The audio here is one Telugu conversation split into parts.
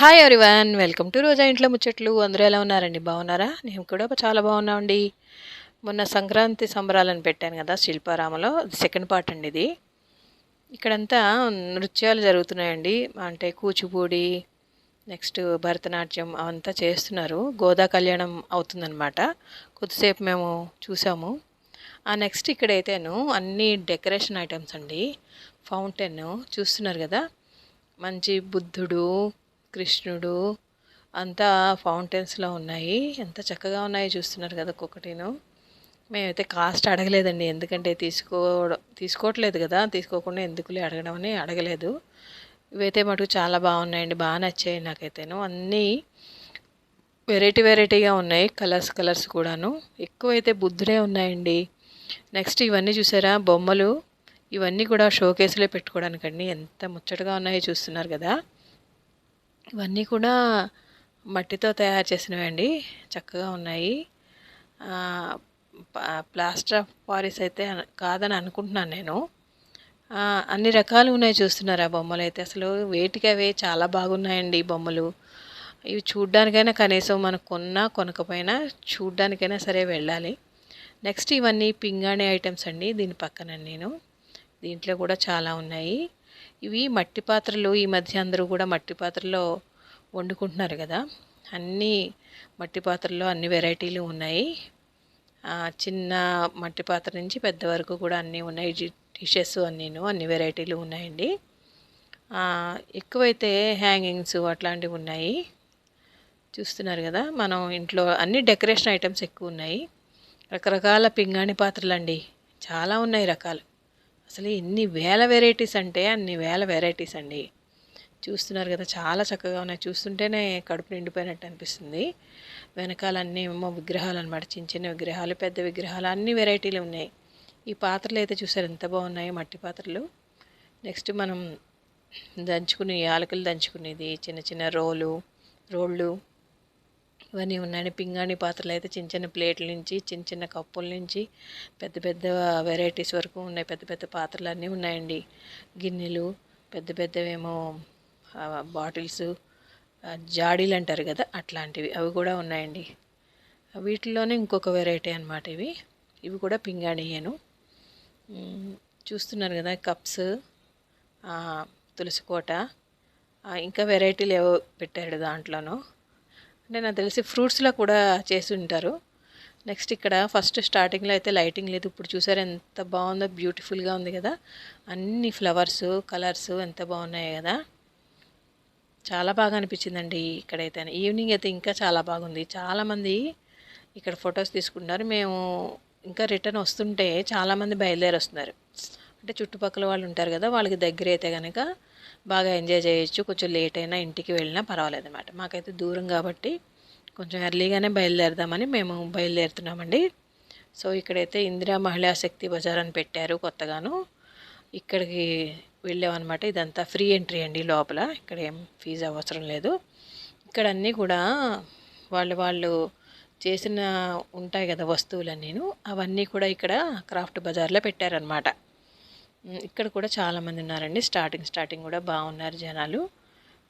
Hi everyone welcome to Roja ఇంట్లో ముచ్చట్లు అందరూ ఎలా ఉన్నారండి బాగున్నారా నేను కూడా చాలా బాగున్నామండి మొన్న సంక్రాంతి సంబరాలను పెట్టాను కదా శిల్పారామలో సెకండ్ పార్ట్ అండి ఇది ఇక్కడంతా నృత్యాలు జరుగుతున్నాయండి అంటే కూచిపూడి నెక్స్ట్ భరతనాట్యం అవంతా చేస్తున్నారు గోదా కళ్యాణం అవుతుందన్నమాట కొద్దిసేపు మేము చూసాము ఆ నెక్స్ట్ ఇక్కడైతేను అన్ని డెకరేషన్ ఐటమ్స్ అండి ఫౌంటైన్ చూస్తున్నారు కదా మంచి బుద్ధుడు కృష్ణుడు. అంతా ఫౌంటైన్స్లో ఉన్నాయి. ఎంత చక్కగా ఉన్నాయో చూస్తున్నారు కదా ఒక్కొక్కటిను మేమైతే కాస్ట్ అడగలేదండి. ఎందుకంటే తీసుకోవడం తీసుకోవట్లేదు కదా. తీసుకోకుండా ఎందుకులే అడగడం అని అడగలేదు. ఇవైతే మటుకు చాలా బాగున్నాయండి. బాగా నచ్చాయి నాకైతేను. అన్నీ వెరైటీ వెరైటీగా ఉన్నాయి. కలర్స్ కలర్స్ కూడాను. ఎక్కువైతే బుద్ధుడే ఉన్నాయండి. నెక్స్ట్ ఇవన్నీ చూసారా? బొమ్మలు. ఇవన్నీ కూడా షోకేస్లో పెట్టుకోవడానికండి. ఎంత ముచ్చటగా ఉన్నాయో చూస్తున్నారు కదా. ఇవన్నీ కూడా మట్టితో తయారు చేసినవి అండి. చక్కగా ఉన్నాయి. ప్లాస్టర్ ఆఫ్ పారిస్ అయితే కాదని అనుకుంటున్నాను నేను. అన్ని రకాలు ఉన్నాయి చూస్తున్నారా బొమ్మలు అయితే? అసలు వేటికి అవే చాలా బాగున్నాయండి బొమ్మలు. ఇవి చూడ్డానికైనా కనీసం మనకు కొన్నా కొనకపోయినా చూడ్డానికైనా సరే వెళ్ళాలి. నెక్స్ట్ ఇవన్నీ పింగాణి ఐటమ్స్ అండి. దీని పక్కన నేను. దీంట్లో కూడా చాలా ఉన్నాయి. ఇవి మట్టి పాత్రలు. ఈ మధ్య అందరూ కూడా మట్టి పాత్రలో వండుకుంటున్నారు కదా. అన్నీ మట్టి పాత్రల్లో అన్ని వెరైటీలు ఉన్నాయి. చిన్న మట్టి పాత్ర నుంచి పెద్ద వరకు కూడా అన్నీ ఉన్నాయి. డిషెస్ అన్నీను అన్ని వెరైటీలు ఉన్నాయండి. ఎక్కువైతే హ్యాంగింగ్స్ అట్లాంటివి ఉన్నాయి. చూస్తున్నారు కదా మనం ఇంట్లో అన్ని డెకరేషన్ ఐటమ్స్ ఎక్కువ ఉన్నాయి. రకరకాల పింగాణి పాత్రలు అండి చాలా ఉన్నాయి రకాలు. అసలు ఎన్ని వేల వెరైటీస్ అంటే అన్ని వేల వెరైటీస్ అండి. చూస్తున్నారు కదా చాలా చక్కగా ఉన్నాయి. చూస్తుంటేనే కడుపు నిండిపోయినట్టు అనిపిస్తుంది. వెనకాలన్నీ ఏమో విగ్రహాలు అనమాట చిన్న చిన్న విగ్రహాలు పెద్ద విగ్రహాలు అన్ని వెరైటీలు ఉన్నాయి. ఈ పాత్రలు అయితే చూసారు ఎంత బాగున్నాయి మట్టి పాత్రలు. నెక్స్ట్ మనం దంచుకునే యాలకులు దంచుకునేది చిన్న చిన్న రోలు రోళ్ళు ఇవన్నీ ఉన్నాయండి. పింగాణి పాత్రలు అయితే చిన్న చిన్న ప్లేట్ల నుంచి చిన్న చిన్న కప్పుల నుంచి పెద్ద పెద్ద వెరైటీస్ వరకు ఉన్నాయి. పెద్ద పెద్ద పాత్రలు అన్నీ ఉన్నాయండి. గిన్నెలు పెద్ద పెద్దవేమో బాటిల్స్ జాడీలు అంటారు కదా అట్లాంటివి. అవి కూడా ఉన్నాయండి. వీటిలోనే ఇంకొక వెరైటీ అనమాట ఇవి. ఇవి కూడా పింగాణియ్యను చూస్తున్నారు కదా కప్స్ తులసికోట తులసి కోట. ఇంకా వెరైటీలు ఏవో పెట్టాడు దాంట్లోనూ. అంటే నాకు తెలిసి ఫ్రూట్స్లో కూడా చేసి ఉంటారు. నెక్స్ట్ ఇక్కడ ఫస్ట్ స్టార్టింగ్లో అయితే లైటింగ్ లేదు. ఇప్పుడు చూసారు ఎంత బాగుందో బ్యూటిఫుల్గా ఉంది కదా. అన్ని ఫ్లవర్స్ కలర్స్ ఎంత బాగున్నాయి కదా. చాలా బాగా అనిపించిందండి ఇక్కడైతే ఈవినింగ్ అయితే ఇంకా చాలా బాగుంది. చాలామంది ఇక్కడ ఫొటోస్ తీసుకుంటున్నారు. మేము ఇంకా రిటర్న్ వస్తుంటే చాలామంది బయలుదేరి వస్తున్నారు అంటే చుట్టుపక్కల వాళ్ళు ఉంటారు కదా వాళ్ళకి దగ్గర అయితే కనుక బాగా ఎంజాయ్ చేయొచ్చు. కొంచెం లేట్ అయినా ఇంటికి వెళ్ళినా పర్వాలేదు అనమాట మాకైతే దూరం కాబట్టి కొంచెం ఎర్లీగానే బయలుదేరదామని మేము బయలుదేరుతున్నామండి. సో ఇక్కడైతే ఇందిరా మహిళా శక్తి బజార్ అని పెట్టారు కొత్తగాను. ఇక్కడికి వెళ్ళామన్నమాట. ఇదంతా ఫ్రీ ఎంట్రీ అండి లోపల. ఇక్కడ ఏం ఫీజు అవసరం లేదు. ఇక్కడ అన్నీ కూడా వాళ్ళు వాళ్ళు చేసిన ఉంటాయి కదా వస్తువులన్నీను అవన్నీ కూడా ఇక్కడ క్రాఫ్ట్ బజార్లో పెట్టారనమాట ఇక్కడ కూడా చాలామంది ఉన్నారండి. స్టార్టింగ్ స్టార్టింగ్ కూడా బాగున్నారు జనాలు.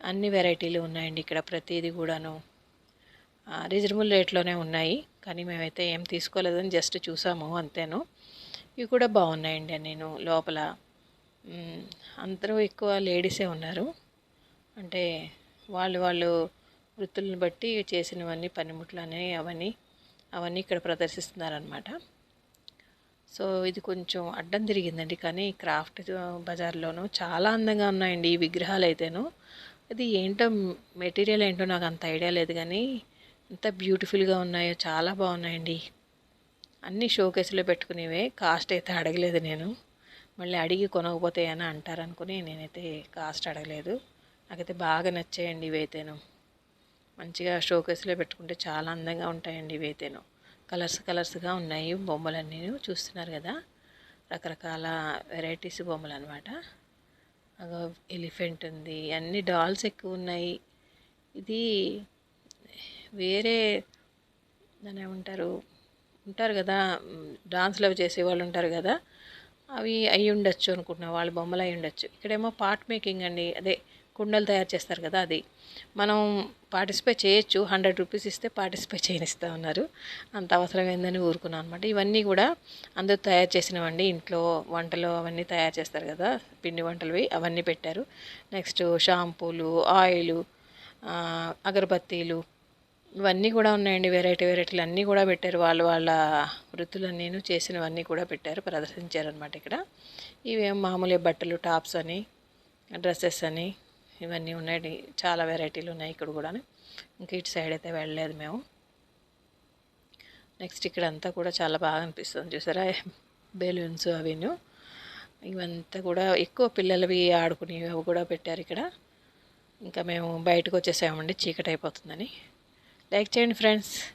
అన్ని వెరైటీలు ఉన్నాయండి ఇక్కడ ప్రతిదీ కూడాను. రీజనబుల్ రేట్లోనే ఉన్నాయి. కానీ మేమైతే ఏం తీసుకోలేదని జస్ట్ చూసాము అంతేను. ఇవి కూడా బాగున్నాయండి నేను లోపల. అందరూ ఎక్కువ లేడీసే ఉన్నారు. అంటే వాళ్ళు వాళ్ళు వృత్తులను బట్టి చేసినవన్నీ పనిముట్లు అనేవి అవన్నీ అవన్నీ ఇక్కడ ప్రదర్శిస్తున్నారనమాట సో ఇది కొంచెం అడ్డం తిరిగిందండి. కానీ క్రాఫ్ట్ బజార్లోనూ చాలా అందంగా ఉన్నాయండి ఈ విగ్రహాలు అయితేను అది ఏంటో మెటీరియల్ ఏంటో నాకు అంత ఐడియా లేదు. కానీ ఎంత బ్యూటిఫుల్గా ఉన్నాయో చాలా బాగున్నాయండి. అన్నీ షోకేస్లో పెట్టుకునేవే కాస్ట్ అయితే అడగలేదు నేను. మళ్ళీ అడిగి కొనకపోతే అని అంటారనుకుని నేనైతే కాస్ట్ అడగలేదు. నాకైతే బాగా నచ్చాయండి ఇవైతేను మంచిగా షోకేస్లో పెట్టుకుంటే చాలా అందంగా ఉంటాయండి ఇవైతేను కలర్స్ కలర్స్గా ఉన్నాయి బొమ్మలన్నీ చూస్తున్నారు కదా. రకరకాల వెరైటీస్ బొమ్మలు అనమాట ఎలిఫెంట్ ఉంది అన్ని డాల్స్ ఎక్కువ ఉన్నాయి. ఇది వేరే దాని ఏమంటారు? ఉంటారు కదా డాన్స్లు అవి చేసేవాళ్ళు ఉంటారు కదా. అవి అయి ఉండొచ్చు అనుకుంటున్నా వాళ్ళ బొమ్మలు అయి ఉండొచ్చు. ఇక్కడేమో పార్ట్ మేకింగ్ అండి అదే కుండలు తయారు చేస్తారు కదా అది. మనం పార్టిసిపేట్ చేయొచ్చు హండ్రెడ్ రూపీస్ ఇస్తే పార్టిసిపేట్ చేయనిస్తా ఉన్నారు. అంత అవసరం ఏందని ఊరుకున్నాను అనమాట ఇవన్నీ కూడా అందరూ తయారు చేసినవండి ఇంట్లో వంటలు అవన్నీ తయారు చేస్తారు కదా పిండి వంటలవి అవన్నీ పెట్టారు. నెక్స్ట్ షాంపూలు ఆయిలు అగరబత్తీలు ఇవన్నీ కూడా ఉన్నాయండి వెరైటీ వెరైటీలు అన్నీ కూడా పెట్టారు. వాళ్ళు వాళ్ళ వృత్తులన్నీ చేసినవన్నీ కూడా పెట్టారు ప్రదర్శించారనమాట ఇక్కడ. ఇవేం మామూలు బట్టలు టాప్స్ అని డ్రెస్సెస్ అని ఇవన్నీ ఉన్నాయి చాలా వెరైటీలు ఉన్నాయి ఇక్కడ కూడా ఇంకా ఇటు సైడ్ అయితే వెళ్ళలేదు మేము. నెక్స్ట్ ఇక్కడ అంతా కూడా చాలా బాగా అనిపిస్తుంది చూసారా? బెలూన్స్ అవిను ఇవంతా కూడా ఎక్కువ పిల్లలవి ఆడుకునేవి అవి కూడా పెట్టారు ఇక్కడ. ఇంకా మేము బయటకు వచ్చేసామండి చీకటి అయిపోతుందని like and friends.